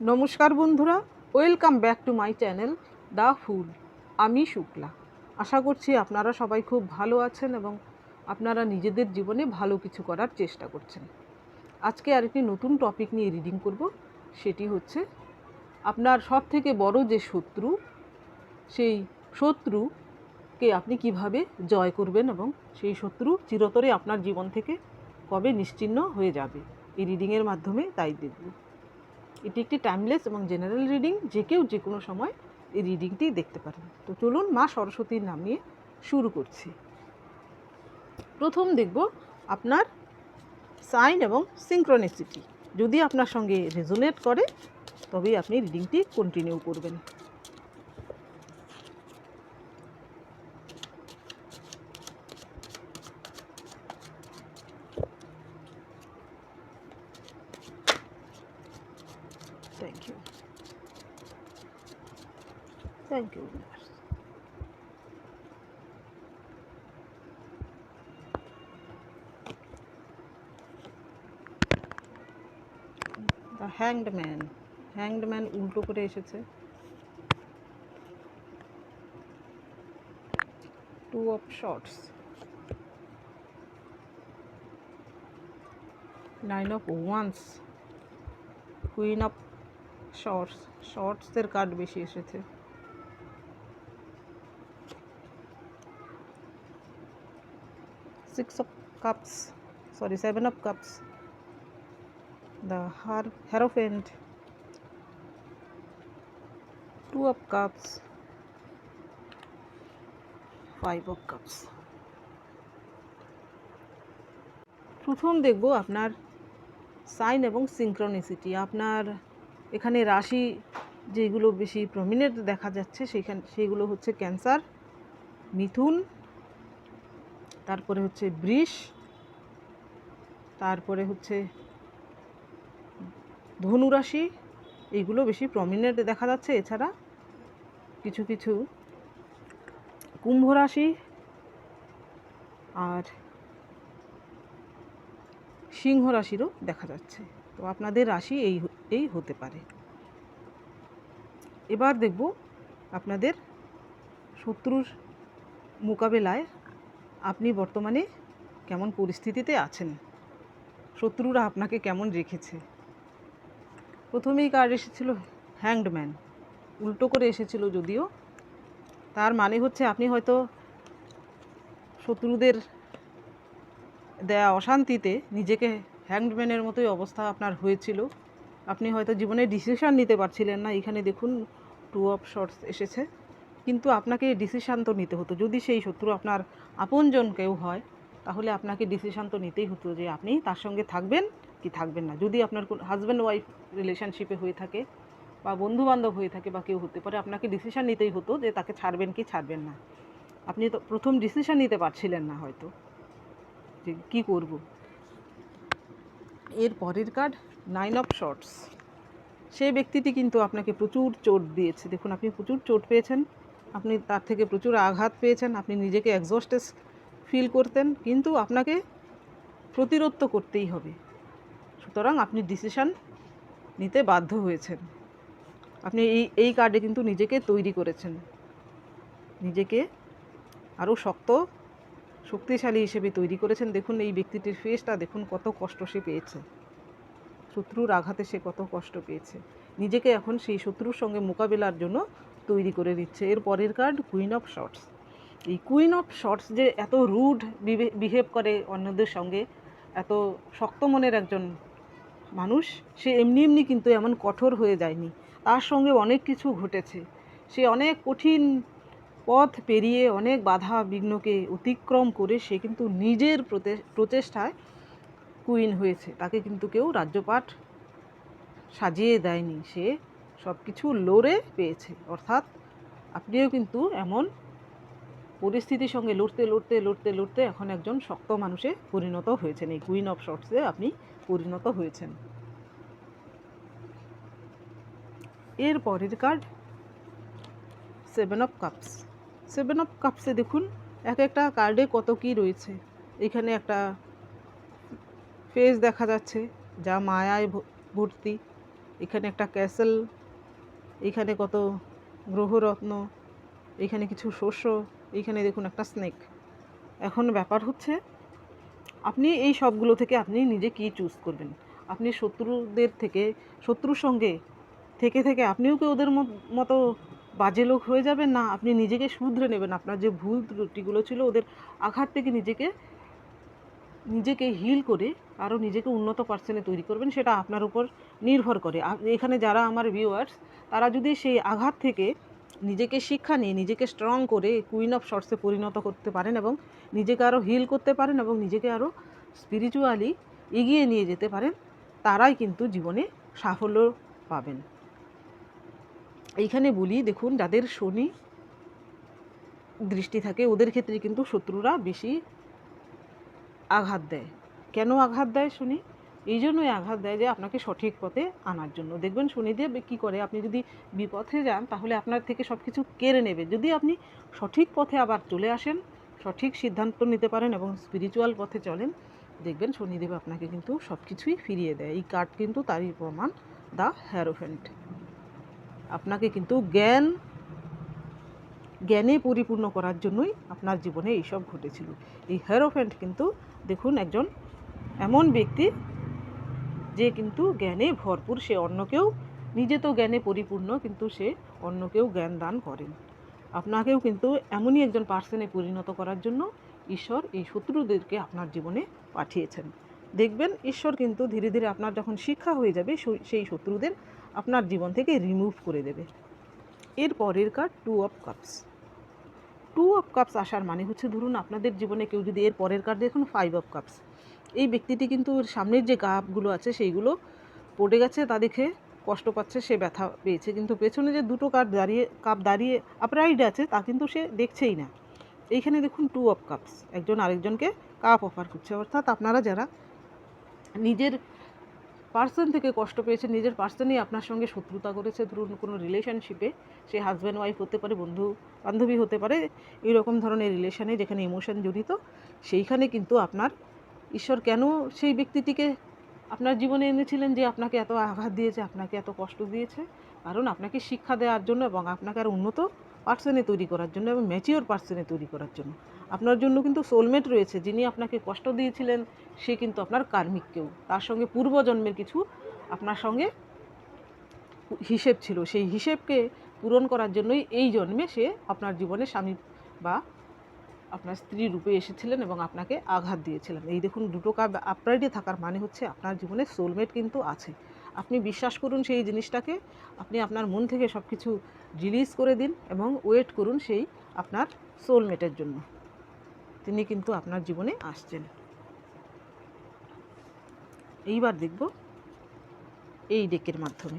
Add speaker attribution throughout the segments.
Speaker 1: নমস্কার বন্ধুরা, welcome back to my channel the fool আমি শুক্লা। আশা করছি আপনারা সবাই খুব ভালো আছেন এবং আপনারা নিজেদের জীবনে ভালো কিছু করার চেষ্টা করছেন। আজকে আরেকটি নতুন টপিক নিয়ে রিডিং করব, সেটি হচ্ছে আপনার সব থেকে বড় যে শত্রু, সেই শত্রুকে আপনি কীভাবে জয় করবেন এবং সেই শত্রু চিরতরে আপনার জীবন থেকে কবে নিশ্চিহ্ন হয়ে যাবে? এই রিডিংয়ের মাধ্যমে তাই দেখব। এটি একটি টাইমলেস এবং জেনারেল রিডিং যে কেউ যে কোনো সময় এই রিডিংটি দেখতে পারেন। তো চলুন মা সরস্বতীর নাম নিয়ে শুরু করছি। প্রথম দেখব আপনার সাইন এবং সিঙ্ক্রনিসিটি যদি আপনার সঙ্গে রেজোনেট করে, তবেই আপনি রিডিংটি কন্টিনিউ করবেন thank you thank you the hanged man hanged man উল্টো করে এসেছে। Two of swords nine of wands queen of swords শর্টসের card বেশি এসেছে। Six of cups sorry seven of cups the hierophant two of cups. Five of cups. প্রথম দেখব আপনার sign এবং সিঙ্ক্রনিসিটি আপনার এখানে রাশি যেগুলো বেশি প্রমিনেন্ট দেখা যাচ্ছে, সেখান সেইগুলো হচ্ছে ক্যান্সার মিথুন তারপরে হচ্ছে বৃষ, তারপরে হচ্ছে ধনুরাশি এইগুলো বেশি প্রমিনেন্ট দেখা যাচ্ছে। এছাড়া কিছু কিছু কুম্ভ রাশি আর সিংহ রাশিরও দেখা যাচ্ছে। তো আপনাদের রাশি এই এই হতে পারে। এবার দেখব আপনাদের শত্রুর মোকাবেলায় আপনি বর্তমানে কেমন পরিস্থিতিতে আছেন? শত্রুরা আপনাকে কেমন রেখেছে? প্রথমেই কার্ড এসেছিল? হ্যাংড ম্যান উল্টো করে এসেছিল যদিও। তার মানে হচ্ছে আপনি হয়তো শত্রুদের দেয়া অশান্তিতে নিজেকে হ্যাংডম্যানের মতোই অবস্থা আপনার হয়েছিল। আপনি হয়তো জীবনে ডিসিশান নিতে পারছিলেন না। এখানে দেখুন টু অফ শর্টস এসেছে। কিন্তু আপনাকে ডিসিশান তো নিতে হতো। যদি সেই শত্রু আপনার আপনজন কেউ হয়, তাহলে আপনাকে ডিসিশান তো নিতেই হতো যে আপনি তার সঙ্গে থাকবেন কি থাকবেন না। যদি আপনার কোন হাজব্যান্ড ওয়াইফ রিলেশনশিপে হয়ে থাকে বা বন্ধু বান্ধব হয়ে থাকে বা কেউ হতে পারে, আপনাকে ডিসিশান নিতেই হতো যে তাকে ছাড়বেন কি ছাড়বেন না। আপনি তো প্রথম ডিসিশান নিতে পারছিলেন না হয়তো। যে কী করব? এর পরের কার্ড নাইন অফ শর্টস সেই ব্যক্তিটি কিন্তু আপনাকে প্রচুর চোট দিয়েছে। দেখুন, আপনি প্রচুর চোট পেয়েছেন। আপনি তার থেকে প্রচুর আঘাত পেয়েছেন। আপনি নিজেকে এক্সস্টেস ফিল করতেন। কিন্তু আপনাকে প্রতিরোধ করতেই হবে। সুতরাং আপনি ডিসিশান নিতে বাধ্য হয়েছেন। আপনি এই এই কার্ডে কিন্তু নিজেকে তৈরি করেছেন। নিজেকে আরও শক্ত, শক্তিশালী হিসেবে তৈরি করেছেন। দেখুন এই ব্যক্তিটির ফেসটা দেখুন কত কষ্ট সে পেয়েছে। শত্রুর আঘাতে সে কত কষ্ট পেয়েছে। নিজেকে এখন সেই শত্রুর সঙ্গে মোকাবেলার জন্য তৈরি করে দিচ্ছে এর পরের কার্ড কুইন অফ শর্টস এই কুইন অফ শর্টস যে এত রুড বিহেভ করে অন্যদের সঙ্গে, এত শক্ত মনের একজন মানুষ, সে এমনি এমনি কিন্তু এমন কঠোর হয়ে যায়নি। তার সঙ্গে অনেক কিছু ঘটেছে। সে অনেক কঠিন পথ পেরিয়ে অনেক বাধা বিঘ্নকে অতিক্রম করে সে কিন্তু নিজের প্রচেষ্টায় কুইন হয়েছে। তাকে কিন্তু কেউ রাজ্যপাট সাজিয়ে দেয়নি। সে সব কিছু লড়ে পেয়েছে। অর্থাৎ আপনিও কিন্তু এমন পরিস্থিতির সঙ্গে লড়তে লড়তে লড়তে লড়তে এখন একজন শক্ত মানুষে পরিণত হয়েছেন। এই কুইন অফ শর্টসে আপনি পরিণত হয়েছেন। এর পরের card seven of cups seven of Kapse দেখুন, এক একটা কার্ডে কত কি রয়েছে। এখানে একটা ফেস দেখা যাচ্ছে, যা মায়ায় ভর্তি। এখানে একটা ক্যাসেল এখানে কত গ্রহরত্ন, এখানে কিছু শস্য, এখানে দেখুন একটা স্নেক এখন ব্যাপার হচ্ছে আপনি এই সবগুলো থেকে আপনি নিজে কি চুজ করবেন? আপনি শত্রুদের থেকে, শত্রুর সঙ্গে থেকে থেকে আপনিও কি ওদের মতো বাজে লোক হয়ে যাবেন? না, আপনি নিজেকে শুধরে নেবেন। আপনার যে ভুল ত্রুটিগুলো ছিল, ওদের আঘাত থেকে নিজেকে নিজেকে হিল করে আরও নিজেকে উন্নত পার্সনে তৈরি করবেন, সেটা আপনার উপর নির্ভর করে। এখানে যারা আমার ভিউয়ার্স তারা যদি সেই আঘাত থেকে নিজেকে শিক্ষা নিয়ে, নিজেকে স্ট্রং করে কুইন অফ শর্টসে পরিণত করতে পারেন এবং নিজেকে আরও হিল করতে পারেন এবং নিজেকে আরও স্পিরিচুয়ালি এগিয়ে নিয়ে যেতে পারেন, তারাই কিন্তু জীবনে সাফল্য পাবেন। এইখানে বলি, দেখুন, যাদের শনি দৃষ্টি থাকে, ওদের ক্ষেত্রে কিন্তু শত্রুরা বেশি আঘাত দেয়। কেন আঘাত দেয় শনি? এই জন্যই আঘাত দেয় যে আপনাকে সঠিক পথে আনার জন্য। দেখবেন শনিদেব কী করে, আপনি যদি বিপথে যান, তাহলে আপনার থেকে সব কিছু কেড়ে নেবে। যদি আপনি সঠিক পথে আবার চলে আসেন, সঠিক সিদ্ধান্ত নিতে পারেন এবং স্পিরিচুয়াল পথে চলেন, দেখবেন শনিদেব আপনাকে কিন্তু সব কিছুই ফিরিয়ে দেয়। এই কার্ড কিন্তু তারই প্রমাণ দ্য হ্যারোফেন্ট আপনাকে কিন্তু জ্ঞান, জ্ঞানে পরিপূর্ণ করার জন্যই আপনার জীবনে এইসব ঘটেছিল। এই হ্যারোফেন্ট কিন্তু দেখুন একজন এমন ব্যক্তি যে কিন্তু জ্ঞানে ভরপুর, সে অন্যকেও, নিজে তো জ্ঞানে পরিপূর্ণ, কিন্তু সে অন্যকেও জ্ঞান দান করেন। আপনাকেও কিন্তু এমনই একজন পার্সনে পরিণত করার জন্য ঈশ্বর এই শত্রুদেরকে আপনার জীবনে পাঠিয়েছেন। দেখবেন ঈশ্বর কিন্তু ধীরে ধীরে আপনার যখন শিক্ষা হয়ে যাবে সেই- শত্রুদের আপনার জীবন থেকে রিমুভ করে দেবে। এর পরের card two of cups two of cups আসার মানে হচ্ছে, ধরুন আপনাদের জীবনে কেউ যদি এর পরের কার্ড দেখুন ফাইভ অফ কাপস এই ব্যক্তিটি কিন্তু সামনের যে কাপগুলো আছে, সেইগুলো পড়ে গেছে, তা দেখে কষ্ট পাচ্ছে, সে ব্যথা পেয়েছে। কিন্তু পেছনে যে দুটো কাপ দাঁড়িয়ে কাপ দাঁড়িয়ে আপরাইড আছে, তা কিন্তু সে দেখছেই না। এইখানে দেখুন টু অফ কাপস একজন আরেকজনকে কাপ অফার করছে। অর্থাৎ আপনারা যারা নিজের পার্সন থেকে কষ্ট পেয়েছে নিজের পার্সনই আপনার সঙ্গে শত্রুতা করেছে, ধরুন কোনো রিলেশনশিপে সে হাজব্যান্ড ওয়াইফ হতে পারে, বন্ধু বান্ধবী হতে পারে, এইরকম ধরনের রিলেশনে যেখানে ইমোশন জড়িত, সেইখানে কিন্তু আপনার ঈশ্বর কেন সেই ব্যক্তিটিকে আপনার জীবনে এনেছিলেন যে আপনাকে এত আঘাত দিয়েছে, আপনাকে এত কষ্ট দিয়েছে? কারণ আপনাকে শিক্ষা দেওয়ার জন্য এবং আপনাকে আর উন্নত পার্সনে তৈরি করার জন্য এবং ম্যাচিওর পার্সনে তৈরি করার জন্য। আপনার জন্য কিন্তু সোলমেট রয়েছে, যিনি আপনাকে কষ্ট দিয়েছিলেন, সে কিন্তু আপনার কার্মিক কেউ। তার সঙ্গে পূর্বজন্মের কিছু আপনার সঙ্গে হিসেব ছিল। সেই হিসেবকে পূরণ করার জন্যই এই জন্মে সে আপনার জীবনে স্বামী বা আপনার স্ত্রী রূপে এসেছিলেন এবং আপনাকে আঘাত দিয়েছিলেন। এই দেখুন, দুটো কাপ আপরাইডে থাকার মানে হচ্ছে আপনার জীবনে সোলমেট কিন্তু আছে। আপনি বিশ্বাস করুন সেই জিনিসটাকে, আপনি আপনার মন থেকে সব কিছু রিলিজ করে দিন এবং ওয়েট করুন সেই আপনার সোলমেটের জন্য। তিনি কিন্তু আপনার জীবনে আসছেন। এইবার দেখব এই ডেকের মাধ্যমে।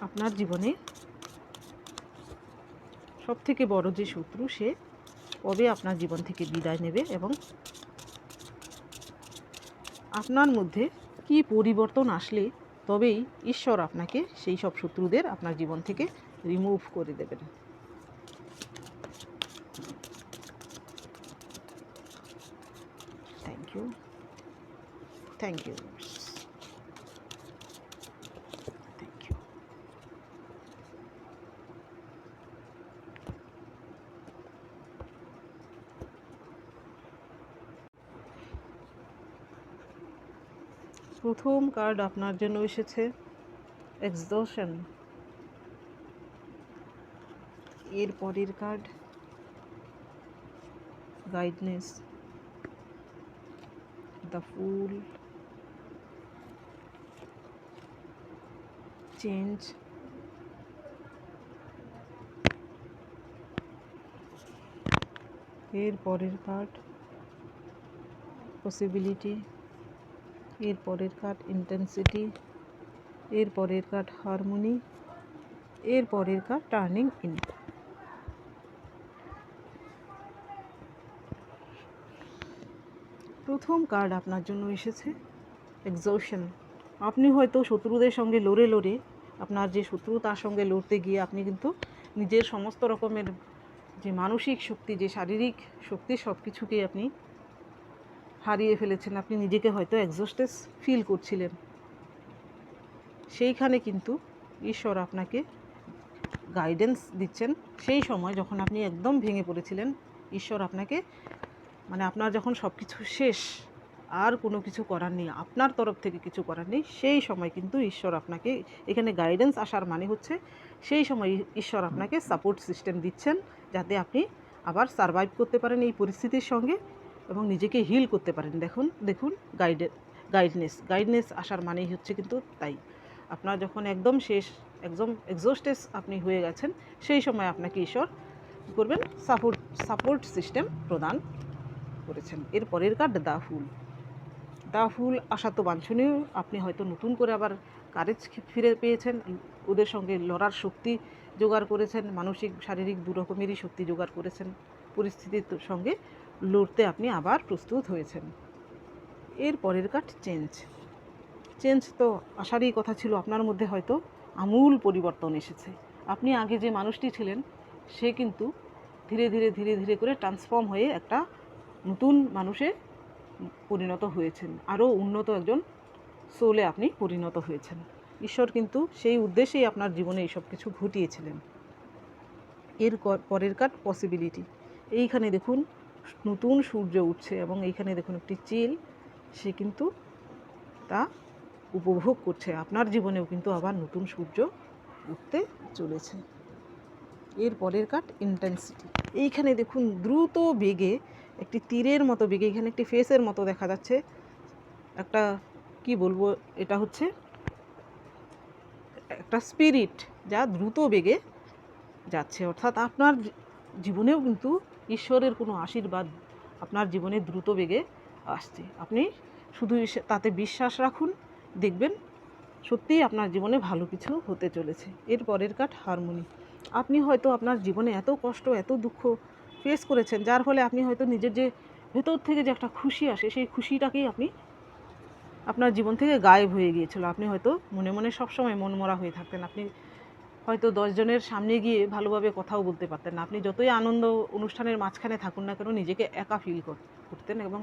Speaker 1: আপনার জীবনে সব থেকে বড় যে শত্রু সে কবে আপনার জীবন থেকে বিদায় নেবে এবং আপনার মধ্যে কি পরিবর্তন আসলে তবেই ঈশ্বর আপনাকে সেই সব শত্রুদের আপনার জীবন থেকে রিমুভ করে দেবেন। থ্যাংক ইউ থ্যাংক ইউ প্রথম কার্ড আপনার জন্য এসেছে। এক্সডোশন এর পরের card guidance the fool change এর পরের কার্ড পসিবিলিটি এর পরের কার্ড ইন্টেন্সিটি এর পরের কার্ড হারমোনি এর পরের কার্ড টার্নিং ইন প্রথম কার্ড আপনার জন্য এসেছে এক্সোশন আপনি হয়তো শত্রুদের সঙ্গে লড়ে লড়ে, আপনার যে শত্রু তার সঙ্গে লড়তে গিয়ে আপনি কিন্তু নিজের সমস্ত রকমের যে মানসিক শক্তি, যে শারীরিক শক্তি সব কিছুকেই আপনি হারিয়ে ফেলেছেন। আপনি নিজেকে হয়তো এক্সস্টেস ফিল করছিলেন। সেইখানে কিন্তু ঈশ্বর আপনাকে গাইডেন্স দিচ্ছেন। সেই সময় যখন আপনি একদম ভেঙে পড়েছিলেন, ঈশ্বর আপনাকে মানে আপনার যখন সব কিছু শেষ, আর কোনো কিছু করার নেই, আপনার তরফ থেকে কিছু করার নেই, সেই সময় কিন্তু ঈশ্বর আপনাকে, এখানে গাইডেন্স আসার মানে হচ্ছে, সেই সময় ঈশ্বর আপনাকে সাপোর্ট সিস্টেম দিচ্ছেন, যাতে আপনি আবার সারভাইভ করতে পারেন এই পরিস্থিতির সঙ্গে। এবং নিজেকে হিল করতে পারেন। দেখুন দেখুন গাইডে গাইডনেস গাইডনেস আসার মানেই হচ্ছে কিন্তু তাই। আপনার যখন একদম শেষ, একদম এক্সস্টেস আপনি হয়ে গেছেন, সেই সময় আপনাকে ঈশ্বর কী করবেন? সাপোর্ট সাপোর্ট সিস্টেম প্রদান করেছেন। এর পরের কার্ড দা ফুল দা ফুল আসা তো বাঞ্ছনীয়। আপনি হয়তো নতুন করে আবার কারেজ ফিরে পেয়েছেন। ওদের সঙ্গে লড়ার শক্তি জোগাড় করেছেন। মানসিক, শারীরিক দু রকমেরই শক্তি জোগাড় করেছেন। পরিস্থিতির সঙ্গে লড়তে আপনি আবার প্রস্তুত হয়েছেন। এর পরের কাঠ চেঞ্জ। চেঞ্জ তো আসারই কথা ছিল, আপনার মধ্যে হয়তো আমূল পরিবর্তন এসেছে। আপনি আগে যে মানুষটি ছিলেন, সে কিন্তু ধীরে ধীরে ধীরে ধীরে করে ট্রান্সফর্ম হয়ে একটা নতুন মানুষে পরিণত হয়েছেন। আরও উন্নত একজন সোলে আপনি পরিণত হয়েছেন। ঈশ্বর কিন্তু সেই উদ্দেশ্যেই আপনার জীবনে এইসব কিছু ঘটিয়েছিলেন। এর পরের কাট পসিবিলিটি। এইখানে দেখুন নতুন সূর্য উঠছে এবং এইখানে দেখুন একটি চিল, সে কিন্তু তা উপভোগ করছে। আপনার জীবনেও কিন্তু আবার নতুন সূর্য উঠতে চলেছে। এর পরের কাট ইন্টেন্সিটি এইখানে দেখুন দ্রুত বেগে, একটি তীরের মতো বেগে, এখানে একটি ফেসের মতো দেখা যাচ্ছে। একটা, কি বলব, এটা হচ্ছে একটা স্পিরিট যা দ্রুত বেগে যাচ্ছে। অর্থাৎ আপনার জীবনেও কিন্তু ঈশ্বরের কোনো আশীর্বাদ আপনার জীবনে দ্রুত বেগে আসছে। আপনি শুধু তাতে বিশ্বাস রাখুন, দেখবেন সত্যিই আপনার জীবনে ভালো কিছু হতে চলেছে। এর পরের কাঠ হারমোনি। আপনি হয়তো আপনার জীবনে এত কষ্ট, এত দুঃখ ফেস করেছেন, যার ফলে আপনি হয়তো নিজের যে ভেতর থেকে যে একটা খুশি আসে, সেই খুশিটাকেই আপনি আপনার জীবন থেকে গায়েব হয়ে গিয়েছিল। আপনি হয়তো মনে মনে সবসময় মনমরা হয়ে থাকতেন। আপনি হয়তো দশজনের সামনে গিয়ে ভালোভাবে কথাও বলতে পারতেন না। আপনি যতই আনন্দ অনুষ্ঠানের মাঝখানে থাকুন না কেন, নিজেকে একা ফিল করতেন এবং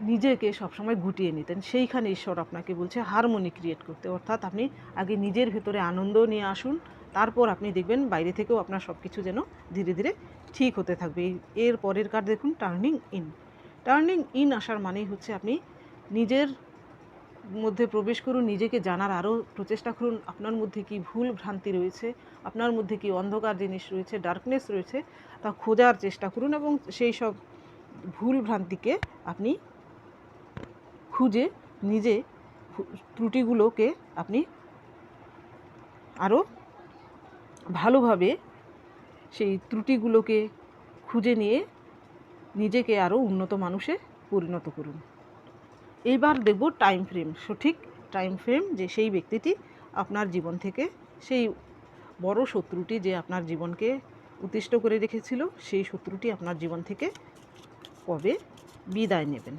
Speaker 1: নিজেকে সবসময় গুটিয়ে নিতেন। সেইখানে ঈশ্বর আপনাকে বলছে হারমোনি ক্রিয়েট করতে। অর্থাৎ আপনি আগে নিজের ভেতরে আনন্দ নিয়ে আসুন, তারপর আপনি দেখবেন বাইরে থেকেও আপনার সব কিছু যেন ধীরে ধীরে ঠিক হতে থাকবে। এর পরের কার দেখুন টার্নিং ইন টার্নিং ইন আসার মানেই হচ্ছে আপনি নিজের মধ্যে প্রবেশ করুন, নিজেকে জানার আরও প্রচেষ্টা করুন। আপনার মধ্যে কি ভুল ভ্রান্তি রয়েছে, আপনার মধ্যে কি অন্ধকার জিনিস রয়েছে ডার্কনেস রয়েছে, তা খোঁজার চেষ্টা করুন এবং সেই সব ভুল ভ্রান্তিকে আপনি খুঁজে, নিজে ত্রুটিগুলোকে আপনি আরও ভালোভাবে সেই ত্রুটিগুলোকে খুঁজে নিয়ে নিজেকে আরও উন্নত মানুষে পরিণত করুন। এইবার দেখব টাইম ফ্রেম সঠিক টাইম ফ্রেম যে সেই ব্যক্তিটি আপনার জীবন থেকে, সেই বড় শত্রুটি যে আপনার জীবনকে উত্তিষ্ট করে রেখেছিল, সেই শত্রুটি আপনার জীবন থেকে কবে বিদায় নেবেন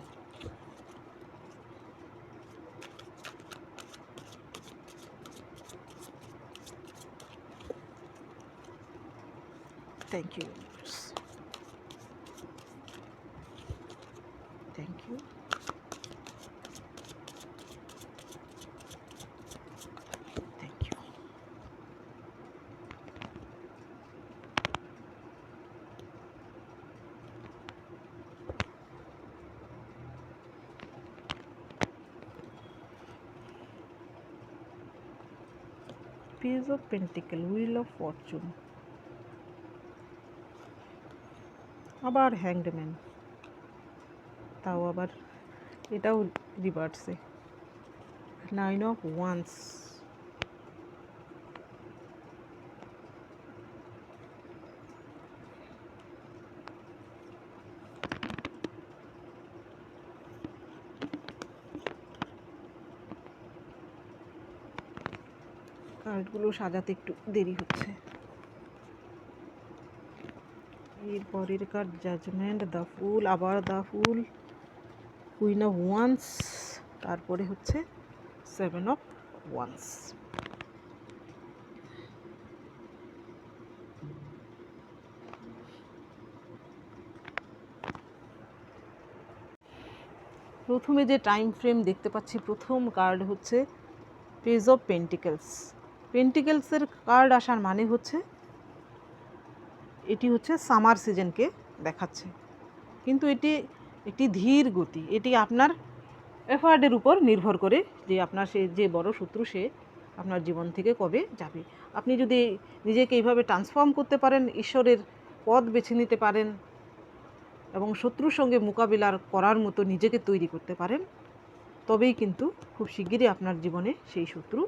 Speaker 1: Thank you. Thank you. Thank you. Page of Pentacle, Wheel of Fortune. আবার হ্যাংডম্যান তাও আবার এটাও রিভার্সে নাইন অফ ওয়ান্স কার্ডগুলো সাজাতে একটু দেরি হচ্ছে। এর পরের কার্ড জাজমেন্ট দ্য ফুল আবার the fool queen of wands তারপরে হচ্ছে সেভেন অফ ওয়ান্স প্রথমে যে টাইম ফ্রেম দেখতে পাচ্ছি, প্রথম কার্ড হচ্ছে পেজ অফ পেন্টিকেলস পেন্টিকেলসের কার্ড আসার মানে হচ্ছে এটি হচ্ছে সামার সিজনকে দেখাচ্ছে। কিন্তু এটি একটি ধীর গতি, এটি আপনার এফার্টের উপর নির্ভর করে যে আপনার সে, যে বড় শত্রু সে আপনার জীবন থেকে কবে যাবে। আপনি যদি নিজেকে এইভাবে ট্রান্সফর্ম করতে পারেন, ঈশ্বরের পথ বেছে নিতে পারেন এবং শত্রুর সঙ্গে মোকাবিলার করার মতো নিজেকে তৈরি করতে পারেন, তবেই কিন্তু খুব শিগগিরই আপনার জীবনে সেই শত্রু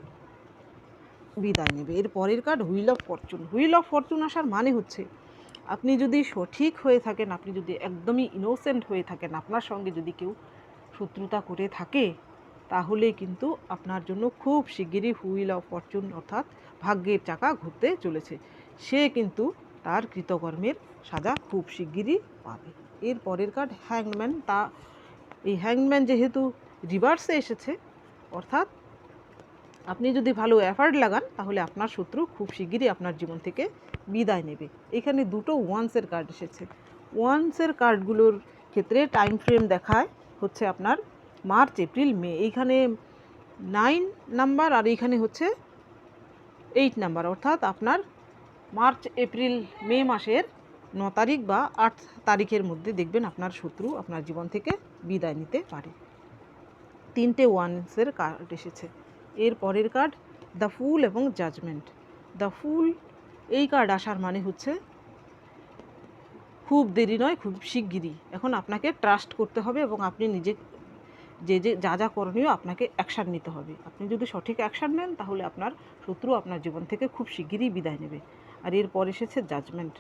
Speaker 1: বিদায় নেবে। এর পরের card wheel of fortune wheel of fortune আসার মানে হচ্ছে, আপনি যদি সঠিক হয়ে থাকেন, আপনি যদি একদমই ইনোসেন্ট হয়ে থাকেন, আপনার সঙ্গে যদি কেউ শত্রুতা করে থাকে, তাহলে কিন্তু আপনার জন্য খুব শিগগিরই হুইল অফ ফরচুন অর্থাৎ ভাগ্যের চাকা ঘুরতে চলেছে। সে কিন্তু তার কৃতকর্মের সাজা খুব শিগগিরই পাবে। এর পরের কার্ড হ্যাংম্যান তা, এই হ্যাংম্যান যেহেতু রিভার্সে এসেছে, অর্থাৎ আপনি যদি ভালো এফার্ট লাগান, তাহলে আপনার শত্রু খুব শিগগিরই আপনার জীবন থেকে বিদায় নেবে। এখানে দুটো ওয়ান্সের কার্ড এসেছে। ওয়ান্সের কার্ডগুলোর ক্ষেত্রে টাইম ফ্রেম দেখায় হচ্ছে আপনার মার্চ, এপ্রিল, মে। এইখানে নাইন নাম্বার আর এইখানে হচ্ছে এইট নাম্বার অর্থাৎ আপনার মার্চ, এপ্রিল, মে মাসের ন তারিখ বা আট তারিখের মধ্যে দেখবেন আপনার শত্রু আপনার জীবন থেকে বিদায় নিতে পারে। তিনটে ওয়ান্সের কার্ড এসেছে। এর পরের কার্ড দ্য ফুল এবং জাজমেন্ট দ্য ফুল এই কার্ড আসার মানে হচ্ছে খুব দেরি নয়, খুব শিগগিরই। এখন আপনাকে ট্রাস্ট করতে হবে এবং আপনি নিজে যে যে, যা যা করণীয় আপনাকে অ্যাকশান নিতে হবে। আপনি যদি সঠিক অ্যাকশান নেন, তাহলে আপনার শত্রু আপনার জীবন থেকে খুব শিগগিরই বিদায় নেবে। আর এরপর এসেছে জাজমেন্ট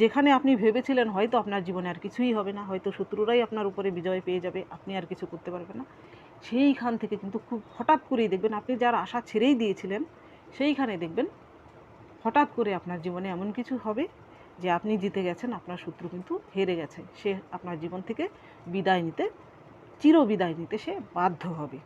Speaker 1: যেখানে আপনি ভেবেছিলেন হয়তো আপনার জীবনে আর কিছুই হবে না, হয়তো শত্রুরাই আপনার উপরে বিজয় পেয়ে যাবে, আপনি আর কিছু করতে পারবেন না। সেইখান থেকে কিন্তু খুব হঠাৎ করেই দেখবেন, আপনি যার আশা ছেড়েই দিয়েছিলেন, সেইখানে দেখবেন হঠাৎ করে আপনার জীবনে এমন কিছু হবে যে আপনি জিতে গেছেন, আপনার শত্রু কিন্তু হেরে গেছে। সে আপনার জীবন থেকে বিদায় নিতে, চির বিদায় নিতে সে বাধ্য হবে।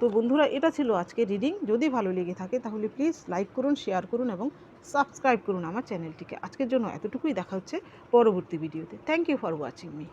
Speaker 1: তো বন্ধুরা, এটা ছিল আজকে রিডিং। যদি ভালো লেগে থাকে তাহলে প্লিজ লাইক করুন, শেয়ার করুন এবং সাবস্ক্রাইব করুন আমার চ্যানেলটিকে। আজকের জন্য এতটুকুই। দেখা হচ্ছে পরবর্তী ভিডিওতে। Thank you for watching me